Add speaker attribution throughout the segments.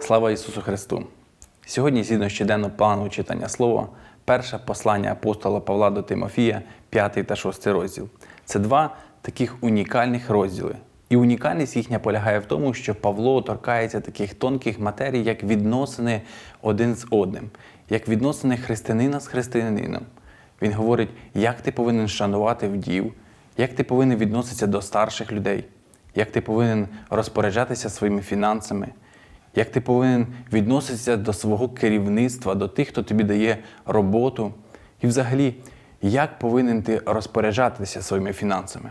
Speaker 1: Слава Ісусу Христу! Сьогодні, згідно щоденно плану читання Слова, перше послання апостола Павла до Тимофія, 5 та 6 розділ. Це два таких унікальних розділи. І унікальність їхня полягає в тому, що Павло торкається таких тонких матерій, як відносини один з одним, як відносини християнина з християнином. Він говорить, як ти повинен шанувати вдів, як ти повинен відноситися до старших людей, як ти повинен розпоряджатися своїми фінансами, як ти повинен відноситися до свого керівництва, до тих, хто тобі дає роботу, і взагалі, як повинен ти розпоряджатися своїми фінансами.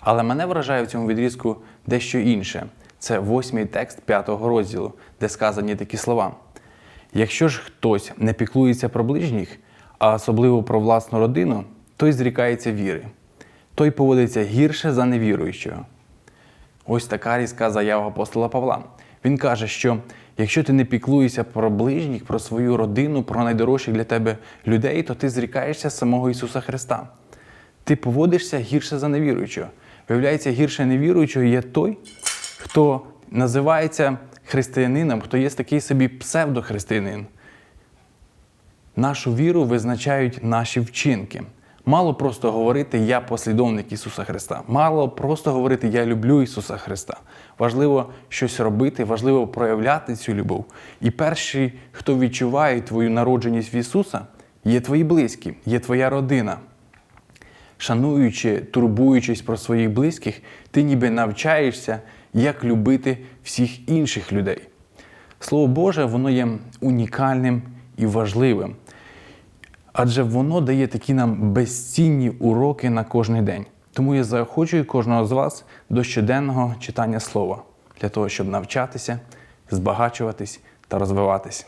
Speaker 1: Але мене вражає в цьому відрізку дещо інше. Це восьмий текст п'ятого розділу, де сказані такі слова. Якщо ж хтось не піклується про ближніх, а особливо про власну родину, той зрікається віри, той поводиться гірше за невіруючого. Ось така різка заява апостола Павла. Він каже, що якщо ти не піклуєшся про ближніх, про свою родину, про найдорожчих для тебе людей, то ти зрікаєшся самого Ісуса Христа. Ти поводишся гірше за невіруючого. Виявляється, гірше невіруючого є той, хто називається християнином, хто є такий собі псевдохристиянин. Нашу віру визначають наші вчинки. Мало просто говорити Я послідовник Ісуса Христа. Мало просто говорити Я люблю Ісуса Христа. Важливо щось робити, важливо проявляти цю любов. І перші, хто відчуває твою народженість в Ісуса, є твої близькі, є твоя родина. Шануючи, турбуючись про своїх близьких, ти ніби навчаєшся, як любити всіх інших людей. Слово Боже, воно є унікальним і важливим, адже воно дає такі нам безцінні уроки на кожний день. Тому я заохочую кожного з вас до щоденного читання слова для того, щоб навчатися, збагачуватись та розвиватись.